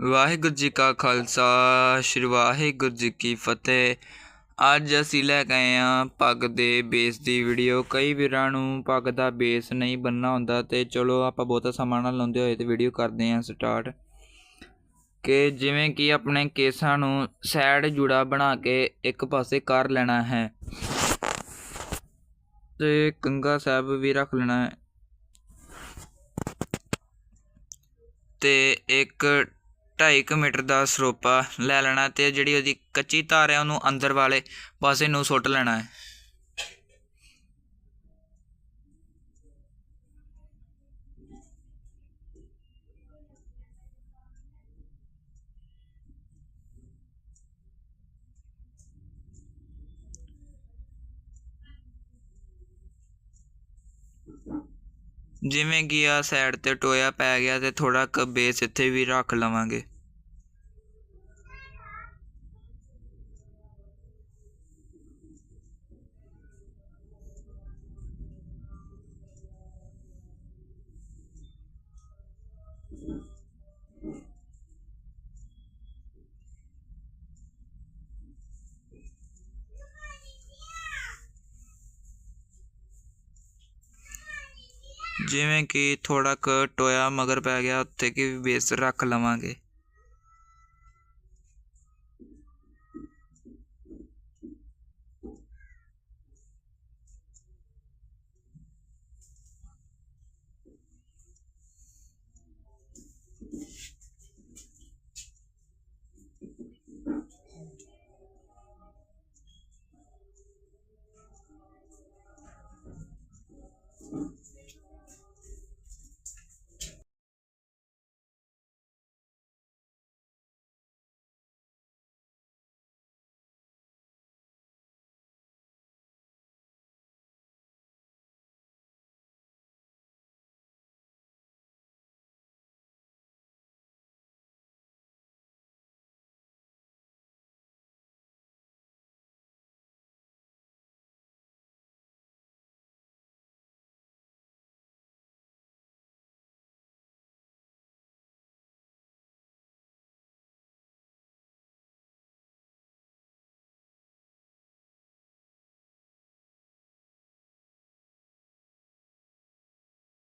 ਵਾਹਿਗੁਰੂ ਜੀ ਕਾ ਖਾਲਸਾ, ਸ੍ਰੀ ਵਾਹਿਗੁਰੂ ਜੀ ਕੀ ਫਤਿਹ। ਅੱਜ ਅਸੀਂ ਲੈ ਕੇ ਆਏ ਹਾਂ ਪੱਗ ਦੇ ਬੇਸ ਦੀ ਵੀਡੀਓ ਕਈ ਵੀਰਾਂ ਨੂੰ ਪੱਗ ਦਾ ਬੇਸ ਨਹੀਂ ਬੰਨਣਾ ਹੁੰਦਾ ਤੇ ਚਲੋ ਆਪਾਂ ਬਹੁਤਾ ਸਮਾਂ ਨਾ ਲਾਉਂਦੇ ਹੋਏ ਤੇ ਵੀਡੀਓ ਕਰਦੇ ਹਾਂ ਸਟਾਰਟ ਕਿ ਜਿਵੇਂ ਕਿ ਆਪਣੇ ਕੇਸਾਂ ਨੂੰ ਸਾਈਡ ਜੁੜਾ ਬਣਾ ਕੇ ਇੱਕ ਪਾਸੇ ਕਰ ਲੈਣਾ ਹੈ। ਤੇ ਕੰਗਾ ਸਾਹਿਬ ਵੀ ਰੱਖ ਲੈਣਾ ਹੈ। ਤੇ ਇੱਕ 2.5 ਮੀਟਰ ਦਾ ਸਰੋਪਾ ਲੈ ਲੈਣਾ ਅਤੇ ਜਿਹੜੀ ਉਹਦੀ ਕੱਚੀ ਧਾਰ ਹੈ ਉਹਨੂੰ ਅੰਦਰ ਵਾਲੇ ਪਾਸੇ ਨੂੰ ਸੁੱਟ ਲੈਣਾ ਹੈ। ਜਿਵੇਂ ਕਿ ਆਹ ਸਾਈਡ ਤੇ ਟੋਇਆ ਪੈ ਗਿਆ ਅਤੇ ਥੋੜ੍ਹਾ ਕ ਬੇਸ ਇੱਥੇ ਵੀ ਰੱਖ ਲਵਾਂਗੇ। ਜਿਵੇਂ ਕਿ ਥੋੜ੍ਹਾ ਕੁ ਟੋਇਆ ਮਗਰ ਪੈ ਗਿਆ ਉੱਥੇ ਕਿ ਬੇਸ ਰੱਖ ਲਵਾਂਗੇ।